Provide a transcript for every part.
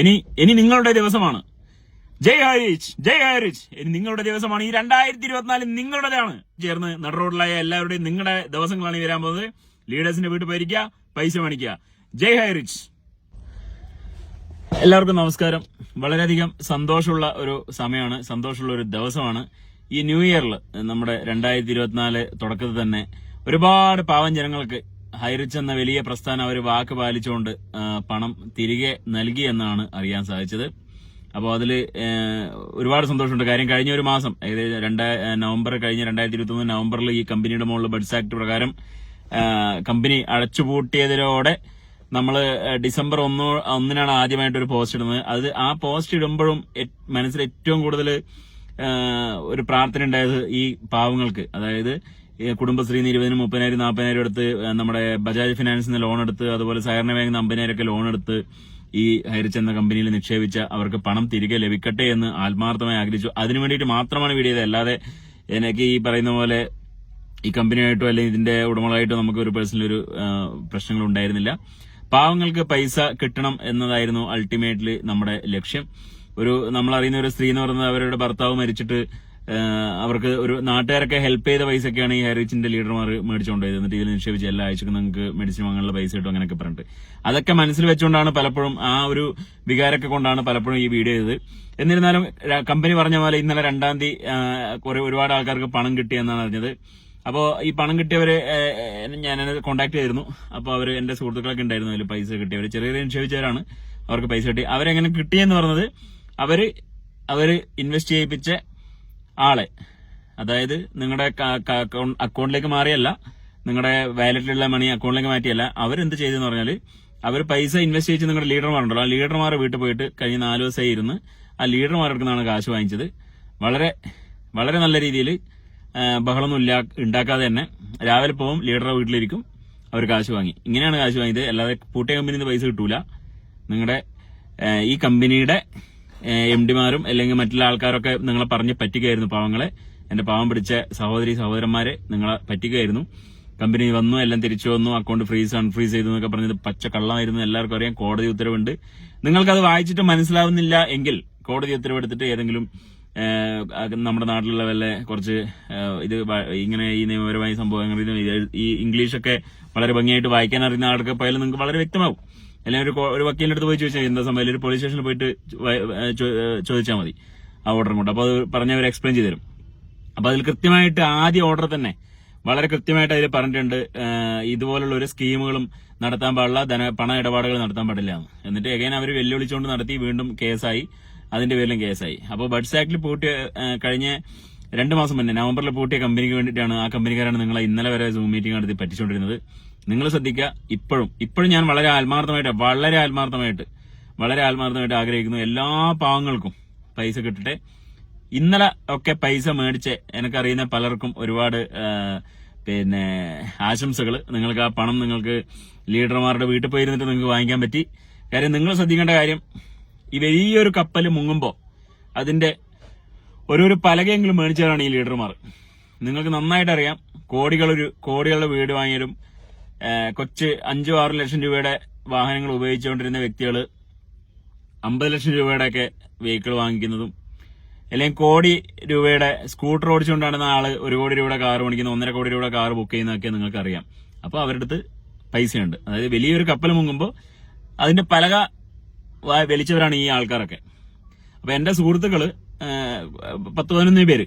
ഇനി ഇനി നിങ്ങളുടെ ദിവസമാണ്. ജയ് ഹാരിച്ച് ജയ് ഹാരിച്ച് ഇനി നിങ്ങളുടെ ദിവസമാണ്. ഈ രണ്ടായിരത്തി ഇരുപത്തിനാല് നിങ്ങളുടേതാണ്. ചേർന്ന് നട റോഡിലായ എല്ലാവരുടെയും നിങ്ങളുടെ ദിവസങ്ങളാണ് ഈ വരാൻ പോകുന്നത്. ലീഡേഴ്സിന്റെ വീട്ടിൽ പോയിരിക്കുക പൈസ മേടിക്കുക. ജയ് ഹാരിച്ച് എല്ലാവർക്കും നമസ്കാരം. വളരെയധികം സന്തോഷമുള്ള ഒരു സമയമാണ് സന്തോഷമുള്ള ഒരു ദിവസമാണ്. ഈ ന്യൂ ഇയറിൽ നമ്മുടെ രണ്ടായിരത്തി ഇരുപത്തിനാല് തുടക്കത്തിൽ തന്നെ ഒരുപാട് പാവം ജനങ്ങൾക്ക് ഹൈറിച്ച് എന്ന വലിയ പ്രസ്ഥാനം അവർ വാക്ക് പാലിച്ചുകൊണ്ട് പണം തിരികെ നൽകി എന്നാണ് അറിയാൻ സാധിച്ചത്. അപ്പോൾ അതിൽ ഒരുപാട് സന്തോഷമുണ്ട്. കാര്യം കഴിഞ്ഞ ഒരു മാസം ഏകദേശം രണ്ടാ നവംബർ കഴിഞ്ഞ രണ്ടായിരത്തി ഇരുപത്തി മൂന്ന് നവംബറിൽ ഈ കമ്പനിയുടെ മുകളിൽ ബഡ്സ് ആക്ട് പ്രകാരം കമ്പനി അടച്ചുപൂട്ടിയതിലൂടെ നമ്മൾ ഡിസംബർ ഒന്ന് ഒന്നിനാണ് ആദ്യമായിട്ട് ഒരു പോസ്റ്റ് ഇടുന്നത്. അത് ആ പോസ്റ്റ് ഇടുമ്പോഴും മനസ്സിൽ ഏറ്റവും കൂടുതൽ ഒരു പ്രാർത്ഥന ഉണ്ടായത് ഈ പാവങ്ങൾക്ക്. അതായത് ഈ കുടുംബശ്രീന്ന് ഇരുപതിനും മുപ്പതിനായിരം നാൽപ്പതിനായിരം എടുത്ത് നമ്മുടെ ബജാജ് ഫിനാൻസിൽ നിന്ന് ലോൺ എടുത്ത് അതുപോലെ സഹകരണ ബാങ്കിൽ അമ്പതിനായിരം ഒക്കെ ലോൺ എടുത്ത് ഈ ഹരിച്ച് എന്ന കമ്പനിയിൽ നിക്ഷേപിച്ച അവർക്ക് പണം തിരികെ ലഭിക്കട്ടെ എന്ന് ആത്മാർത്ഥമായി ആഗ്രഹിച്ചു. അതിനു വേണ്ടിയിട്ട് മാത്രമാണ് വീഡിയോ ചെയ്തത്. അല്ലാതെ എനിക്ക് ഈ പറയുന്ന പോലെ ഈ കമ്പനിയായിട്ടോ അല്ലെങ്കിൽ ഇതിന്റെ ഉടമകളായിട്ടോ നമുക്ക് ഒരു പേഴ്സണൽ ഒരു പ്രശ്നങ്ങൾ ഉണ്ടായിരുന്നില്ല. പാവങ്ങൾക്ക് പൈസ കിട്ടണം എന്നതായിരുന്നു അൾട്ടിമേറ്റ്ലി നമ്മുടെ ലക്ഷ്യം. ഒരു നമ്മൾ അറിയുന്ന ഒരു സ്ത്രീ എന്ന് പറയുന്നത് അവരുടെ ഭർത്താവ് മരിച്ചിട്ട് അവർക്ക് ഒരു നാട്ടുകാരൊക്കെ ഹെൽപ്പ് ചെയ്ത പൈസയൊക്കെയാണ് ഈ ഹെറിച്ചിന്റെ ലീഡർമാർ മേടിച്ചുകൊണ്ടുപോയത് എന്നിട്ട് ഇതിൽ നിക്ഷേപിച്ച് എല്ലാ ആഴ്ചക്കും നിങ്ങൾക്ക് മെഡിസിൻ വാങ്ങാനുള്ള പൈസ കിട്ടും അങ്ങനെയൊക്കെ പറഞ്ഞിട്ട്. അതൊക്കെ മനസ്സിൽ വെച്ചുകൊണ്ടാണ് പലപ്പോഴും ആ ഒരു വികാരമൊക്കെ കൊണ്ടാണ് പലപ്പോഴും ഈ വീഡിയോ ചെയ്തത്. എന്നിരുന്നാലും കമ്പനി പറഞ്ഞ പോലെ ഇന്നലെ രണ്ടാം തീയതി കുറെ ഒരുപാട് ആൾക്കാർക്ക് പണം കിട്ടിയെന്നാണ് അറിഞ്ഞത്. അപ്പോൾ ഈ പണം കിട്ടിയവരെ ഞാൻ കോൺടാക്ട് ചെയ്തിരുന്നു. അപ്പോൾ അവർ എന്റെ സുഹൃത്തുക്കളൊക്കെ ഉണ്ടായിരുന്നു. അതിൽ പൈസ കിട്ടിയവർ ചെറിയ നിക്ഷേപിച്ചവരാണ് അവർക്ക് പൈസ കിട്ടി. അവരെങ്ങനെ കിട്ടിയെന്ന് പറഞ്ഞത് അവർ അവർ ഇൻവെസ്റ്റ് ചെയ്യിപ്പിച്ച ആളെ. അതായത് നിങ്ങളുടെ അക്കൗണ്ടിലേക്ക് മാറിയല്ല നിങ്ങളുടെ വാലറ്റിലുള്ള മണി അക്കൗണ്ടിലേക്ക് മാറ്റിയല്ല അവരെന്ത് ചെയ്തെന്ന് പറഞ്ഞാൽ അവർ പൈസ ഇൻവെസ്റ്റ് ചെയ്ത് നിങ്ങളുടെ ലീഡർമാരുണ്ടല്ലോ ആ ലീഡർമാരെ വീട്ടിൽ പോയിട്ട് കഴിഞ്ഞ നാല് ദിവസമായി ഇരുന്ന് ആ ലീഡർമാർ നിന്നാണ് കാശ് വാങ്ങിച്ചത്. വളരെ വളരെ നല്ല രീതിയിൽ ബഹളമൊന്നും ഇല്ല ഉണ്ടാക്കാതെ തന്നെ രാവിലെ പോകും ലീഡറുടെ വീട്ടിലിരിക്കും അവർ കാശ് വാങ്ങി. ഇങ്ങനെയാണ് കാശ് വാങ്ങിയത്. അല്ലാതെ പൂട്ടിയ കമ്പനിയിൽ നിന്ന് പൈസ കിട്ടൂല. നിങ്ങളുടെ ഈ കമ്പനിയുടെ എം ഡിമാരും അല്ലെങ്കിൽ മറ്റുള്ള ആൾക്കാരൊക്കെ നിങ്ങളെ പറഞ്ഞ് പറ്റിക്കായിരുന്നു പാവങ്ങളെ. എന്റെ പാവം പിടിച്ച സഹോദരി സഹോദരന്മാരെ നിങ്ങളെ പറ്റിക്കായിരുന്നു കമ്പനി വന്നു എല്ലാം തിരിച്ചു വന്നു അക്കൗണ്ട് ഫ്രീസ് അൺഫ്രീസ് ചെയ്തു എന്നൊക്കെ പറഞ്ഞത് പച്ച കള്ളമായിരുന്നു എല്ലാവർക്കും അറിയാം കോടതി ഉത്തരവുണ്ട്. നിങ്ങൾക്കത് വായിച്ചിട്ട് മനസ്സിലാവുന്നില്ല എങ്കിൽ കോടതി ഉത്തരവെടുത്തിട്ട് ഏതെങ്കിലും നമ്മുടെ നാട്ടിലുള്ള വല്ല കുറച്ച് ഇത് ഇങ്ങനെ ഈ നിയമപരമായ സംഭവങ്ങൾ ഈ ഇംഗ്ലീഷൊക്കെ വളരെ ഭംഗിയായിട്ട് വായിക്കാൻ അറിയുന്ന ആൾക്ക് പോയാലും നിങ്ങൾക്ക് വളരെ വ്യക്തമാവും. അല്ലെങ്കിൽ ഒരു ഒരു വക്കീലിന്റെ അടുത്ത് പോയി ചോദിച്ചാൽ എന്താ സംഭവം? ഒരു പോലീസ് സ്റ്റേഷനിൽ പോയിട്ട് ചോദിച്ചാൽ മതി ആ ഓർഡറും കൊണ്ട് അപ്പോൾ അത് പറഞ്ഞവർ എക്സ്പ്ലെയിൻ ചെയ്തു തരും. അപ്പോൾ അതിൽ കൃത്യമായിട്ട് ആദ്യ ഓർഡർ തന്നെ വളരെ കൃത്യമായിട്ട് അതിൽ പറഞ്ഞിട്ടുണ്ട് ഇതുപോലുള്ള ഒരു സ്കീമുകളും നടത്താൻ പാടില്ല ധന പണ ഇടപാടുകൾ നടത്താൻ പാടില്ല എന്ന്. എന്നിട്ട് എഗൈൻ അവർ വെല്ലുവിളിച്ചുകൊണ്ട് നടത്തി വീണ്ടും കേസായി. അതിന്റെ പേരിലും കേസായി. അപ്പോൾ ബഡ്സ് ആക്ടിൽ പൂട്ടിയ കഴിഞ്ഞ രണ്ട് മാസം മുന്നേ നവംബറിൽ പൂട്ടിയ കമ്പനിക്ക് വേണ്ടിയിട്ടാണ് ആ കമ്പനിക്കാരാണ് നിങ്ങളെ ഇന്നലെ വരെ സൂം മീറ്റിംഗ് നടത്തി പറ്റിച്ചുകൊണ്ടിരുന്നത് നിങ്ങൾ ശ്രദ്ധിക്കുക ഇപ്പോഴും ഇപ്പോഴും ഞാൻ വളരെ ആത്മാർത്ഥമായിട്ട് വളരെ ആത്മാർത്ഥമായിട്ട് വളരെ ആത്മാർത്ഥമായിട്ട് ആഗ്രഹിക്കുന്നു. എല്ലാ പാവങ്ങൾക്കും പൈസ കിട്ടട്ടെ. ഇന്നലെ ഒക്കെ പൈസ മേടിച്ച് എനിക്കറിയുന്ന പലർക്കും ഒരുപാട് പിന്നെ ആശംസകൾ നിങ്ങൾക്ക് ആ പണം നിങ്ങൾക്ക് ലീഡർമാരുടെ വീട്ടിൽ പോയിരുന്നിട്ട് നിങ്ങൾക്ക് വാങ്ങിക്കാൻ പറ്റി. കാര്യം നിങ്ങൾ ശ്രദ്ധിക്കേണ്ട കാര്യം ഈ വലിയൊരു കപ്പൽ മുങ്ങുമ്പോൾ അതിന്റെ ഒരു പലകയെങ്കിലും മേടിച്ചവരാണ് ഈ ലീഡർമാർ. നിങ്ങൾക്ക് നന്നായിട്ട് അറിയാം കോടികളൊരു കോടികളുടെ വീട് വാങ്ങിയാലും കൊച്ച് അഞ്ചു ആറ് ലക്ഷം രൂപയുടെ വാഹനങ്ങൾ ഉപയോഗിച്ചുകൊണ്ടിരുന്ന വ്യക്തികൾ അമ്പത് ലക്ഷം രൂപയുടെ ഒക്കെ വെഹിക്കിൾ വാങ്ങിക്കുന്നതും അല്ലെങ്കിൽ കോടി രൂപയുടെ സ്കൂട്ടർ ഓടിച്ചുകൊണ്ടാണ് ആൾ ഒരു കോടി രൂപയുടെ കാർ ഓടിക്കുന്നത് ഒന്നര കോടി രൂപയുടെ കാർ ബുക്ക് ചെയ്യുന്നതൊക്കെ നിങ്ങൾക്ക് അറിയാം അപ്പൊ അവരുടെ അടുത്ത് പൈസയുണ്ട്. അതായത് വലിയൊരു കപ്പൽ മുങ്ങുമ്പോൾ അതിന്റെ പലക വലിച്ചവരാണ് ഈ ആൾക്കാരൊക്കെ. അപ്പൊ എന്റെ സുഹൃത്തുക്കൾ പത്ത് പതിനൊന്ന് പേര്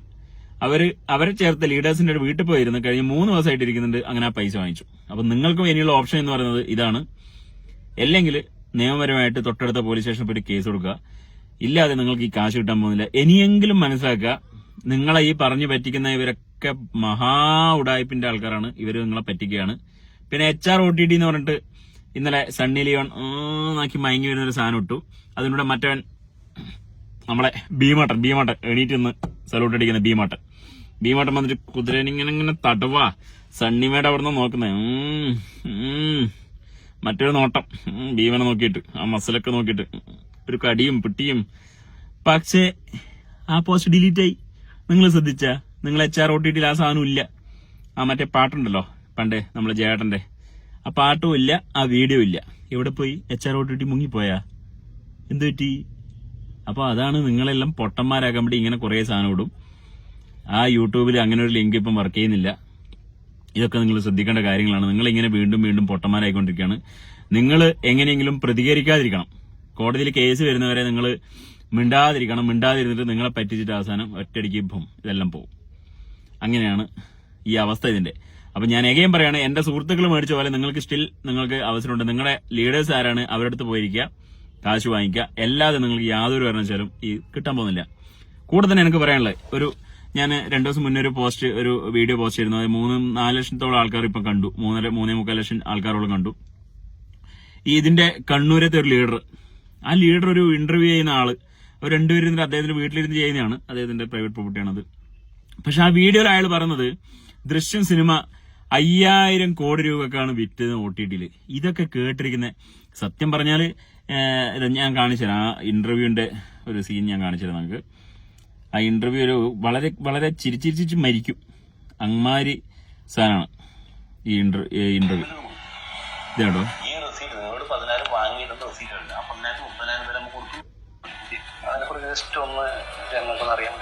അവർ അവരെ ചേർത്ത ലീഡേഴ്സിന്റെ ഒരു വീട്ടിൽ പോയിരുന്നു. കഴിഞ്ഞ മൂന്ന് ദിവസമായിട്ട് ഇരിക്കുന്നുണ്ട്. അങ്ങനെ ആ പൈസ വാങ്ങിച്ചു. അപ്പൊ നിങ്ങൾക്കും ഇനിയുള്ള ഓപ്ഷൻ എന്ന് പറയുന്നത് ഇതാണ്. അല്ലെങ്കിൽ നിയമപരമായിട്ട് തൊട്ടടുത്ത പോലീസ് സ്റ്റേഷനിൽ പോയിട്ട് കേസ് കൊടുക്കുക. ഇല്ലാതെ നിങ്ങൾക്ക് ഈ കാശ് കിട്ടാൻ പോകുന്നില്ല. ഇനിയെങ്കിലും മനസ്സിലാക്കുക നിങ്ങളെ ഈ പറഞ്ഞു പറ്റിക്കുന്ന ഇവരൊക്കെ മഹാ ഉടായ്പിന്റെ ആൾക്കാരാണ്. ഇവർ നിങ്ങളെ പറ്റിക്കുകയാണ്. പിന്നെ H R O T D എന്ന് പറഞ്ഞിട്ട് ഇന്നലെ സണ്ണി ലിയോൺ നാക്കി മയങ്ങി വരുന്ന ഒരു സാധനം ഇട്ടു. അതിലൂടെ മറ്റവൻ നമ്മളെ ഭീമട്ടൻ ഭീമട്ടൻ എണീറ്റ് നിന്ന് സലൂട്ട് അടിക്കുന്ന ഭീമട്ടൻ. ഭീമട്ടൻ വന്നിട്ട് കുതിരനെ ഇങ്ങനെ ഇങ്ങനെ തടവാ. സണ്ണിമേടെ അവിടെ നിന്ന് നോക്കുന്നത്. മറ്റൊരു നോട്ടം. ഭീമനെ നോക്കിയിട്ട് ആ മസിലൊക്കെ നോക്കിയിട്ട്. ഒരു കടിയും പിട്ടിയും. പക്ഷേ ആ പോസ്റ്റ് ഡിലീറ്റ് ആയി. നിങ്ങൾ ശ്രദ്ധിച്ച നിങ്ങൾ എച്ച് ആർ ഒ ടി ആ സാധനം ഇല്ല. ആ മറ്റേ പാട്ടുണ്ടല്ലോ പണ്ട് നമ്മളെ ജേട്ടന്റെ ആ പാട്ടും ഇല്ല ആ വീഡിയോ ഇല്ല. എവിടെ പോയി? H R O T T മുങ്ങിപ്പോയാ? എന്ത് പറ്റി? അപ്പൊ അതാണ് നിങ്ങളെല്ലാം പൊട്ടന്മാരാക്കാൻ വേണ്ടി ഇങ്ങനെ കുറെ സാധനം ഇടും. ആ യൂട്യൂബിൽ അങ്ങനെ ഒരു ലിങ്ക് ഇപ്പം വർക്ക് ചെയ്യുന്നില്ല. ഇതൊക്കെ നിങ്ങൾ ശ്രദ്ധിക്കേണ്ട കാര്യങ്ങളാണ്. നിങ്ങൾ ഇങ്ങനെ വീണ്ടും വീണ്ടും പൊട്ടന്മാരായിക്കൊണ്ടിരിക്കുകയാണ്. നിങ്ങൾ എങ്ങനെയെങ്കിലും പ്രതികരിക്കാതിരിക്കണം. കോടതിയിൽ കേസ് വരുന്നവരെ നിങ്ങൾ മിണ്ടാതിരിക്കണം. മിണ്ടാതിരുന്നിട്ട് നിങ്ങളെ പറ്റിച്ചിട്ട് അവസാനം ഒറ്റയടിക്ക് ഭം ഇതെല്ലാം പോകും അങ്ങനെയാണ് ഈ അവസ്ഥ ഇതിന്റെ. അപ്പൊ ഞാൻ ഏകയും പറയാണ് എന്റെ സുഹൃത്തുക്കൾ മേടിച്ച പോലെ നിങ്ങൾക്ക് സ്റ്റിൽ നിങ്ങൾക്ക് അവസരമുണ്ട്. നിങ്ങളുടെ ലീഡേഴ്സ് ആരാണ്? അവരടുത്ത് പോയിരിക്കുക. കാശ് വാങ്ങിക്കുക അല്ലാതെ നിങ്ങൾക്ക് യാതൊരു കാരണവശാലും ഈ കിട്ടാൻ പോകുന്നില്ല. കൂടെ തന്നെ എനിക്ക് പറയാനുള്ളത് ഒരു ഞാൻ രണ്ടു ദിവസം മുന്നേ ഒരു പോസ്റ്റ് ഒരു വീഡിയോ പോസ്റ്റ് ചെയ്തിരുന്നു. അത് മൂന്ന് നാല് ലക്ഷത്തോളം ആൾക്കാർ ഇപ്പൊ കണ്ടു. മൂന്നര മൂന്നേ മുക്കാൽ ലക്ഷം ആൾക്കാരോളം കണ്ടു. ഈ ഇതിന്റെ കണ്ണൂരത്തെ ഒരു ലീഡർ ആ ലീഡർ ഒരു ഇന്റർവ്യൂ ചെയ്യുന്ന ആൾ ഒരു രണ്ടുപേരും അദ്ദേഹത്തിന്റെ വീട്ടിലിരുന്ന് ചെയ്യുന്നതാണ്. അദ്ദേഹത്തിന്റെ പ്രൈവറ്റ് പ്രോപ്പർട്ടിയാണത് പക്ഷെ ആ വീഡിയോയിൽ അയാൾ പറഞ്ഞത് ദൃശ്യം സിനിമ അയ്യായിരം കോടി രൂപക്കാണ് വിറ്റത് ഒ ടി ടിയിൽ ഇതൊക്കെ കേട്ടിരിക്കുന്ന സത്യം പറഞ്ഞാൽ ഏഹ്, ഇത് ഞാൻ കാണിച്ചുതരാം ആ ഇന്റർവ്യൂവിന്റെ ഒരു സീൻ ഞാൻ കാണിച്ചുതരാം നമുക്ക്. ആ ഇന്റർവ്യൂ ഒരു വളരെ വളരെ ചിരിച്ചിരിച്ച് മരിക്കും. അങ്ങമാരി സാധനമാണ് ഈ ഇന്റർവ്യൂ ഇത് കേട്ടോ ഈ റെസീറ്റ് നിങ്ങളോട് പതിനായിരം വാങ്ങിയിട്ടുണ്ട് റെസീറ്റ് ഉണ്ട്. ആ പതിനായിരം മുപ്പതിനായിരം വരെ നമുക്ക് കൊടുക്കും. അതിനെക്കുറിച്ച് ജസ്റ്റ് ഒന്ന് പറയാൻ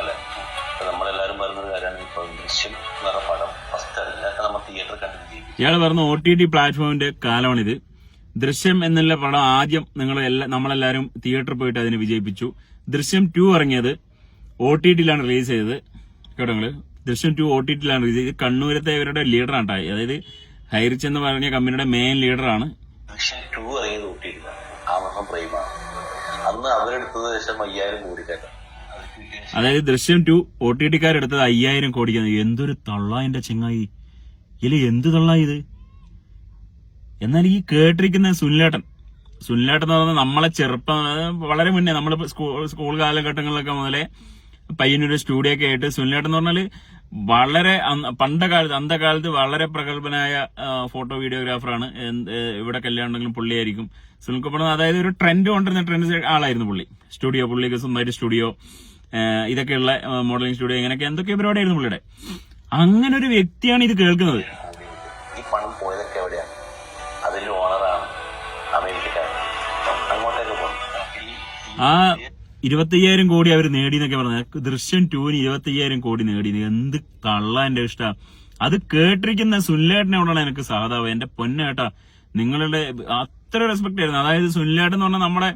അല്ലേ? പറയുന്ന ഒരു കാര്യമാണ് ഇപ്പൊ ദൃശ്യം എന്ന് പടം ഫസ്റ്റ് അതിനൊക്കെ നമ്മൾ തിയേറ്റർ കണ്ടിട്ട് ജീവിക്കും ഇയാൾ പറഞ്ഞു ഒ ടി ടി പ്ലാറ്റ്ഫോമിന്റെ കാലമാണിത്. ദൃശ്യം എന്നുള്ള പടം ആദ്യം നിങ്ങൾ എല്ലാ നമ്മളെല്ലാരും തിയേറ്ററിൽ പോയിട്ട് അതിനെ വിജയിപ്പിച്ചു. ദൃശ്യം ടു ഇറങ്ങിയത് ഒ ടി ടിയിലാണ് റിലീസ് ചെയ്തത്. കേട്ടോ നിങ്ങൾ ദൃശ്യം ടു ഒ ടി ടിയിലാണ് റിലീസ് ചെയ്തത്. കണ്ണൂരത്തെ ഇവരുടെ ലീഡറാണ്. അതായത് ഹൈറിച്ച് എന്ന് പറഞ്ഞ കമ്പനിയുടെ മെയിൻ ലീഡറാണ് ദൃശ്യം ടു ഇറങ്ങിയത് ഒ ടി ടി ആമസം പ്രൈമാണ് അന്ന് അവരെടുത്തത് ശേഷം അയ്യായിരം അതായത് ദൃശ്യം ടു ഒ ടി ടിക്കാരെടുത്തത് അയ്യായിരം കോടിക്കാണ്. എന്തൊരു തള്ളാന്റെ ചെങ്ങായി. ഇല്ല എന്ത് തള്ള ഇത് എന്നാൽ ഈ കേട്ടിരിക്കുന്ന സുനിലേട്ടൻ സുനിലേട്ടൻ എന്ന് പറഞ്ഞാൽ നമ്മളെ ചെറുപ്പം വളരെ മുന്നേ നമ്മൾ സ്കൂൾ സ്കൂൾ കാലഘട്ടങ്ങളിലൊക്കെ മുതലേ പയ്യനൊരു സ്റ്റുഡിയോ ഒക്കെ ആയിട്ട് സുനിലേട്ടൻ എന്ന് പറഞ്ഞാൽ വളരെ പണ്ട കാലത്ത് വളരെ പ്രഗത്ഭനായ ഫോട്ടോ വീഡിയോഗ്രാഫറാണ് ഇവിടെ കല്യാണം ഉണ്ടെങ്കിലും പുള്ളിയായിരിക്കും സുനിൽകുമാർ അതായത് ഒരു ട്രെൻഡ് കൊണ്ടിരുന്ന ട്രെൻഡ് ആളായിരുന്നു പുള്ളി. സ്റ്റുഡിയോ പുള്ളിക്ക് സ്വന്തമായിട്ട് സ്റ്റുഡിയോ ഇതൊക്കെയുള്ള മോഡലിംഗ് സ്റ്റുഡിയോ ഇങ്ങനെയൊക്കെ എന്തൊക്കെ പരിപാടിയായിരുന്നു പുള്ളിയുടെ. അങ്ങനെ ഒരു വ്യക്തിയാണ് ഇത് കേൾക്കുന്നത്. ഈ പണം പോയതൊക്കെ എവിടെയാണ് അതിന്റെ ഓണറാണ് അമേരിക്കക്കാരൻ. അങ്ങോട്ടേക്ക് പോകും ആ ഇരുപത്തയ്യായിരം കോടി അവർ നേടി എന്നൊക്കെ പറഞ്ഞ ദൃശ്യം ടൂവിന് ഇരുപത്തയ്യായിരം കോടി നേടി. എന്ത് കള്ള എന്റെ ഇഷ്ട. അത് കേട്ടിരിക്കുന്ന സുനിലേട്ടനെ കൊണ്ടാണ് എനിക്ക് സാധാവ് എന്റെ പൊന്നേട്ടാ. നിങ്ങളുടെ അത്ര റെസ്പെക്ട് ആയിരുന്നു. അതായത് സുനിലേട്ടൻ എന്ന് പറഞ്ഞാൽ നമ്മുടെ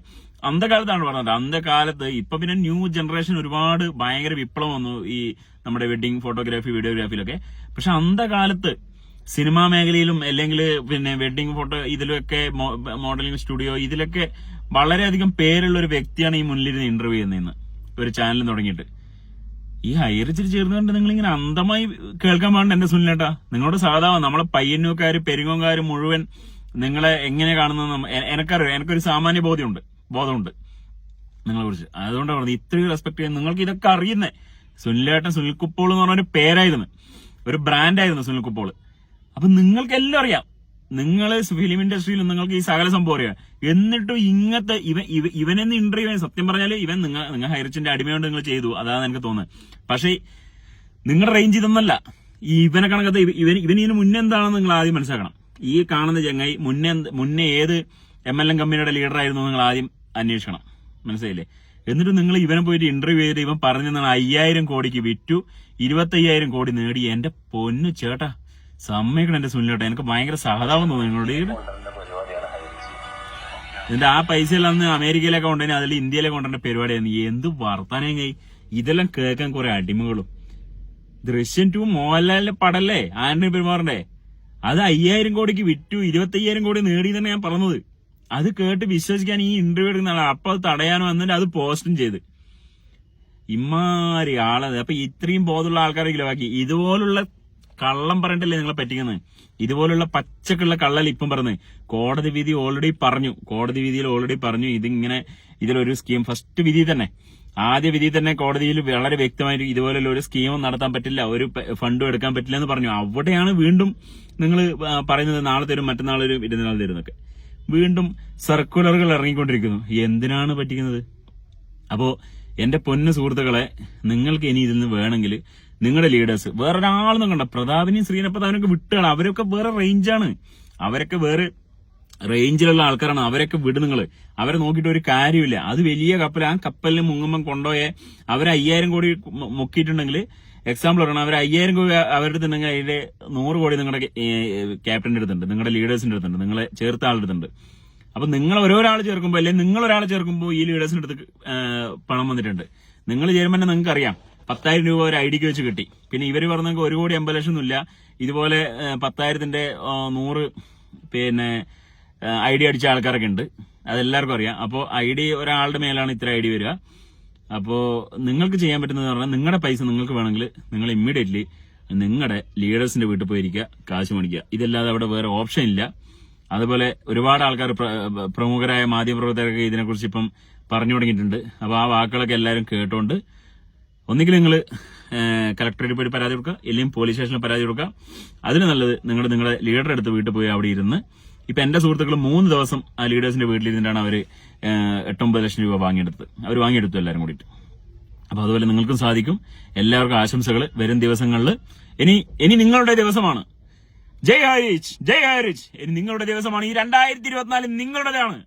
അന്ധകാലത്താണ് പറഞ്ഞത്. അന്ധകാലത്ത് ഇപ്പൊ പിന്നെ ന്യൂ ജനറേഷൻ ഒരുപാട് ഭയങ്കര വിപ്ലവം വന്നു ഈ നമ്മുടെ വെഡിങ് ഫോട്ടോഗ്രാഫി വീഡിയോഗ്രാഫിയിലൊക്കെ. പക്ഷെ അന്ധകാലത്ത് സിനിമാ മേഖലയിലും അല്ലെങ്കിൽ പിന്നെ വെഡിങ് ഫോട്ടോ ഇതിലൊക്കെ മോഡലിംഗ് സ്റ്റുഡിയോ ഇതിലൊക്കെ വളരെയധികം പേരുള്ള ഒരു വ്യക്തിയാണ് ഈ മുന്നിലിരുന്ന് ഇന്റർവ്യൂ ചെയ്യുന്നതെന്ന് ഒരു ചാനൽ തുടങ്ങിയിട്ട്. ഈ ഹൈറിച്ചിൽ ചേർന്നുകൊണ്ട് നിങ്ങൾ ഇങ്ങനെ അന്ധമായി കേൾക്കാൻ പാടില്ല എന്റെ സുനിലേട്ടാ. നിങ്ങളോട് സാധാരണ നമ്മളെ പയ്യന്നൂക്കാര് പെരുങ്ങോക്കാർ മുഴുവൻ നിങ്ങളെ എങ്ങനെ കാണുന്നത് എനിക്കറിയാം. എനിക്കൊരു സാമാന്യ ബോധ്യമുണ്ട്. ബോധമുണ്ട് നിങ്ങളെ കുറിച്ച് അതുകൊണ്ടാണ് പറഞ്ഞത് ഇത്രയും റെസ്പെക്ട് ചെയ്യുന്നത് നിങ്ങൾക്ക് ഇതൊക്കെ അറിയുന്നേ. സുനിലേട്ടൻ സുനിൽ കുപ്പോൾ എന്ന് പറഞ്ഞ ഒരു പേരായിരുന്നു. ഒരു ബ്രാൻഡായിരുന്നു സുനിൽ കുപ്പോൾ അപ്പൊ നിങ്ങൾക്ക് എല്ലാം അറിയാം. നിങ്ങൾ ഫിലിം ഇൻഡസ്ട്രിയിൽ നിങ്ങൾക്ക് ഈ സകല സംഭവം അറിയാം. എന്നിട്ടും ഇങ്ങനത്തെ ഇവ ഇവ- ഇവനെന്ന് ഇന്റർവ്യൂ സത്യം പറഞ്ഞാൽ ഇവൻ നിങ്ങൾ നിങ്ങൾ ഹൈറിച്ചിന്റെ അടിമയോണ്ട് നിങ്ങൾ ചെയ്തു. അതാണ് എനിക്ക് തോന്നുന്നത്. പക്ഷേ നിങ്ങളുടെ റേഞ്ച് ഇതൊന്നല്ല. ഈ ഇവനെ കണക്കത്തെ ഇവ- ഇവൻ ഇവൻ ഇതിന് മുന്നേ എന്താണെന്ന് നിങ്ങൾ ആദ്യം മനസ്സിലാക്കണം. ഈ കാണുന്ന ചങ്ങായി മുന്നേ മുന്നേ ഏത് എം എൽ എം കമ്പനിയുടെ ലീഡറായിരുന്നു നിങ്ങൾ ആദ്യം അന്വേഷിക്കണം. മനസ്സിലായില്ലേ? എന്നിട്ട് നിങ്ങൾ ഇവനെ പോയിട്ട് ഇന്റർവ്യൂ ചെയ്ത് ഇവൻ പറഞ്ഞു പറഞ്ഞതാണ് അയ്യായിരം കോടിക്ക് വിറ്റു ഇരുപത്തയ്യായിരം കോടി നേടി. എന്റെ പൊന്നു ചേട്ടാ സമ്മതിക്കണം എന്റെ സുനിലേട്ടാ എനിക്ക് ഭയങ്കര സഹതാപം തോന്നുന്നു നിങ്ങളോട്. ഇതിന്റെ ആ പൈസ എല്ലാം അമേരിക്കയിലൊക്കെ കൊണ്ടുതന്നെ അതിൽ ഇന്ത്യയിലെ കൊണ്ടുവരേണ്ട പരിപാടിയായിരുന്നു. എന്ത് വർത്താനം കൈ ഇതെല്ലാം കേൾക്കാൻ കുറെ അടിമകളും. ദൃശ്യം ടു മോഹൻലാലിന്റെ പടല്ലേ? ആന്റണി പെരുമാറിന്റെ. അത് അയ്യായിരം കോടിക്ക് വിറ്റു ഇരുപത്തയ്യായിരം കോടി നേടി തന്നെ ഞാൻ പറഞ്ഞത്. അത് കേട്ട് വിശ്വസിക്കാൻ ഈ ഇന്റർവ്യൂ എടുക്കുന്ന ആളെ അപ്പൊ അത് തടയാനോ അത് പോസ്റ്റും ചെയ്ത്. ഇമാരി ആളത് അപ്പൊ ഇത്രയും ബോധമുള്ള ആൾക്കാരെങ്കിലും ബാക്കി ഇതുപോലുള്ള കള്ളം പറഞ്ഞിട്ടല്ലേ നിങ്ങളെ പറ്റിക്കുന്നത്? ഇതുപോലുള്ള പച്ചക്കുള്ള കള്ളൽ ഇപ്പം പറഞ്ഞത്. കോടതി വിധി ഓൾറെഡി പറഞ്ഞു. കോടതി വിധിയിൽ ഓൾറെഡി പറഞ്ഞു. ഇതിങ്ങനെ ഇതിലൊരു സ്കീം ഫസ്റ്റ് വിധി തന്നെ. ആദ്യ വിധി തന്നെ കോടതിയിൽ വളരെ വ്യക്തമായിട്ട് ഇതുപോലുള്ള ഒരു സ്കീമും നടത്താൻ പറ്റില്ല. ഒരു ഫണ്ടും എടുക്കാൻ പറ്റില്ല എന്ന് പറഞ്ഞു. അവിടെയാണ് വീണ്ടും നിങ്ങൾ പറയുന്നത് നാളെ തരും മറ്റന്നാൾ തരും ഇരുന്നാൾ തരും എന്നൊക്കെ. വീണ്ടും സർക്കുലറുകൾ ഇറങ്ങിക്കൊണ്ടിരിക്കുന്നു. എന്തിനാണ് പറ്റിക്കുന്നത്? അപ്പോ എന്റെ പൊന്നു സുഹൃത്തുക്കളെ നിങ്ങൾക്ക് ഇനി ഇതിൽ നിന്ന് വേണമെങ്കിൽ നിങ്ങളുടെ ലീഡേഴ്സ് വേറൊരാളൊന്നും കണ്ട പ്രതാപിനെയും ശ്രീനപ്രതാപിനൊക്കെ വിട്ടുകയാണ് അവരൊക്കെ വേറെ റേഞ്ചാണ് അവരൊക്കെ വേറെ റേഞ്ചിലുള്ള ആൾക്കാരാണ്. അവരൊക്കെ വിട് നിങ്ങൾ അവരെ നോക്കിയിട്ട് ഒരു കാര്യമില്ല. അത് വലിയ കപ്പൽ ആ കപ്പലിന് മുങ്ങുമ്പം കൊണ്ടുപോയ അവർ അയ്യായിരം കോടി മുക്കിയിട്ടുണ്ടെങ്കിൽ എക്സാമ്പിൾ പറയണം. അവർ അയ്യായിരം രൂപ അവരുടെ അടുത്തുണ്ടെങ്കിൽ അതിന്റെ നൂറ് കോടി നിങ്ങളുടെ ക്യാപ്റ്റന്റെ അടുത്തുണ്ട്. നിങ്ങളുടെ ലീഡേഴ്സിന്റെ അടുത്തുണ്ട്. നിങ്ങളെ ചേർത്ത ആളുടെ അടുത്തുണ്ട്. അപ്പൊ നിങ്ങൾ ഓരോരാൾ ചേർക്കുമ്പോൾ അല്ലെങ്കിൽ നിങ്ങൾ ഒരാൾ ചേർക്കുമ്പോൾ ഈ ലീഡേഴ്സിന്റെ അടുത്ത് പണം വന്നിട്ടുണ്ട്. നിങ്ങൾ ചേരുമ്പോൾ തന്നെ നിങ്ങൾക്ക് അറിയാം പത്തായിരം രൂപ ഒരു ഐ ഡിക്ക് വെച്ച് കിട്ടി. പിന്നെ ഇവർ പറഞ്ഞെങ്കിൽ ഒരു കോടി അമ്പത് ലക്ഷം ഒന്നുമില്ല. ഇതുപോലെ പത്തായിരത്തിന്റെ നൂറ് പിന്നെ ഐ ഡി അടിച്ച ആൾക്കാരൊക്കെ ഉണ്ട്. അതെല്ലാവർക്കും അറിയാം. അപ്പോൾ ഐ ഡി ഒരാളുടെ മേലാണ് ഇത്ര ഐ ഡി വരിക. അപ്പോൾ നിങ്ങൾക്ക് ചെയ്യാൻ പറ്റുന്നത് പറഞ്ഞാൽ നിങ്ങളുടെ പൈസ നിങ്ങൾക്ക് വേണമെങ്കിൽ നിങ്ങൾ ഇമ്മീഡിയറ്റ്ലി നിങ്ങളുടെ ലീഡേഴ്സിന്റെ വീട്ടിൽ പോയിരിക്കുക കാശ് മേടിക്കുക. ഇതല്ലാതെ അവിടെ വേറെ ഓപ്ഷൻ ഇല്ല. അതുപോലെ ഒരുപാട് ആൾക്കാർ പ്ര- പ്രമുഖരായ മാധ്യമപ്രവർത്തകരൊക്കെ ഇതിനെക്കുറിച്ച് ഇപ്പം പറഞ്ഞു തുടങ്ങിയിട്ടുണ്ട്. അപ്പോൾ ആ വാക്കുകളൊക്കെ എല്ലാവരും കേട്ടോണ്ട് ഒന്നുകിൽ നിങ്ങൾ കലക്ടറേറ്റ് പോയി പരാതി കൊടുക്കുക ഇല്ലെങ്കിൽ പോലീസ് സ്റ്റേഷനിൽ പരാതി കൊടുക്കുക. അതിന് നല്ലത് നിങ്ങൾ നിങ്ങളുടെ ലീഡറെടുത്ത് വീട്ടിൽ പോയി അവിടെ ഇരുന്ന്. ഇപ്പൊ എന്റെ സുഹൃത്തുക്കൾ മൂന്ന് ദിവസം ആ ലീഡേഴ്സിന്റെ വീട്ടിലിരുന്നിട്ടാണ് അവർ എട്ടൊമ്പത് ലക്ഷം രൂപ വാങ്ങിയെടുത്ത് അവർ വാങ്ങിയെടുത്തു എല്ലാവരും കൂടിയിട്ട്. അപ്പൊ അതുപോലെ നിങ്ങൾക്കും സാധിക്കും. എല്ലാവർക്കും ആശംസകൾ വരും ദിവസങ്ങളിൽ ഇനി ഇനി നിങ്ങളുടെ ദിവസമാണ്. ജയ് ഹാരിച്ച് ജയ് ഹാരിച്ച് ഇനി നിങ്ങളുടെ ദിവസമാണ്. ഈ രണ്ടായിരത്തി ഇരുപത്തിനാല് നിങ്ങളുടേതാണ്.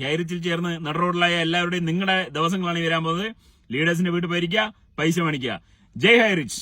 ഹൈറിച്ചിൽ ചേർന്ന് നട റോഡിലായ എല്ലാവരുടെയും നിങ്ങളുടെ ദിവസങ്ങളാണ് വരാൻ പോകുന്നത്. ലീഡേഴ്സിന്റെ വീട്ടിൽ പോയിരിക്കുക പൈസ മേടിക്കുക. ജയ് ഹൈറിച്ച്